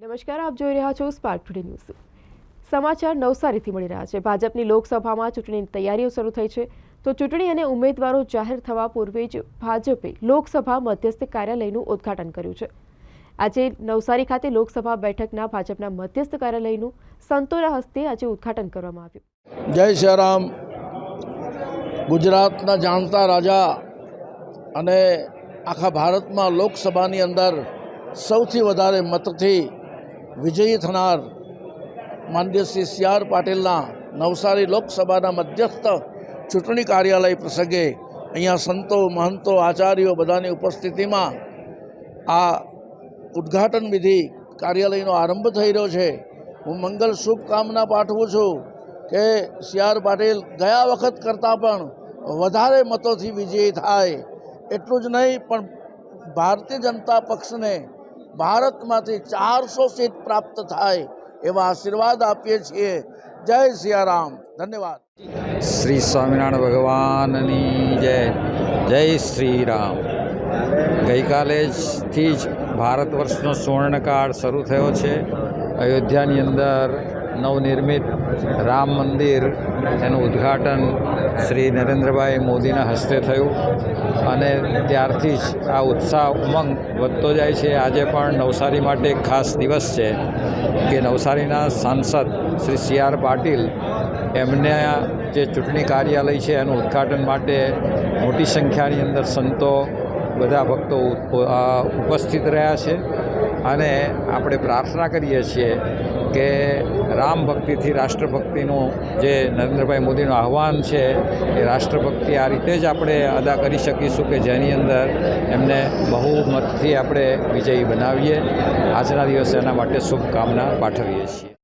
નમસ્કાર, આપ જોઈ રહ્યા છો સ્પાર્ક ટુડે ન્યૂઝ સમાચાર નવસારીથી મળી રહ્યા છે. ભાજપની લોકસભામાં ચૂંટણીની તૈયારીઓ શરૂ થઈ છે. તો ચૂંટણી અને ઉમેદવારો જાહેર થવા પૂર્વે જ ભાજપે લોકસભા મધ્યસ્થ કાર્યાલયનું ઉદ્ઘાટન કર્યું છે. આજે નવસારી ખાતે લોકસભા બેઠકના ભાજપના મધ્યસ્થ કાર્યાલયનું સંતોના હસ્તે આજે ઉદ્ઘાટન કરવામાં આવ્યું. જય શ્રીરામ ગુજરાતના જાણતા રાજા અને આખા ભારતમાં લોકસભાની અંદર સૌથી વધારે મતથી વિજયી થનાર માનનીય શ્રી સી આર પાટીલના નવસારી લોકસભાના મધ્યસ્થ ચૂંટણી કાર્યાલય પ્રસંગે અહીંયા સંતો, મહંતો, આચાર્યો બધાની ઉપસ્થિતિમાં આ ઉદ્ઘાટન વિધિ કાર્યાલયનો આરંભ થઈ રહ્યો છે. હું મંગલ શુભકામના પાઠવું છું કે સી આર પાટીલ ગયા વખત કરતાં પણ વધારે મતોથી વિજયી થાય. એટલું જ નહીં, પણ ભારતીય જનતા પક્ષને ભારતમાંથી ચારસો સીટ પ્રાપ્ત થાય એવા આશીર્વાદ આપીએ છીએ. જય સિયારામ. ધન્યવાદ. શ્રી સ્વામિનારાયણ ભગવાનની જય. જય શ્રી રામ ગઈકાલે જથી જ ભારત વર્ષનો સુવર્ણકાળ શરૂ થયો છે. અયોધ્યાની અંદર નવનિર્મિત રામ મંદિર એનું ઉદ્ઘાટન શ્રી નરેન્દ્રભાઈ મોદીના હસ્તે થયું. અને ત્યારથી જ આ ઉત્સાહ ઉમંગ વધતો જાય છે. આજે પણ નવસારી માટે એક ખાસ દિવસ છે કે નવસારીના સાંસદ શ્રી સી આર પાટીલ એમને જે ચૂંટણી કાર્યાલય છે એનું ઉદ્ઘાટન માટે મોટી સંખ્યાની અંદર સંતો બધા ભક્તો ઉપ- ઉપસ્થિત રહ્યા છે. અને આપણે પ્રાર્થના કરીએ છીએ કે રામ ભક્તિથી રાષ્ટ્રભક્તિનું જે નરેન્દ્રભાઈ મોદીનું આહવાન છે, એ રાષ્ટ્રભક્તિ આ રીતે જ આપણે અદા કરી શકીશું કે જેની અંદર એમને બહુમતથી આપણે વિજયી બનાવીએ. આજના દિવસે એના માટે શુભકામના પાઠવીએ છીએ.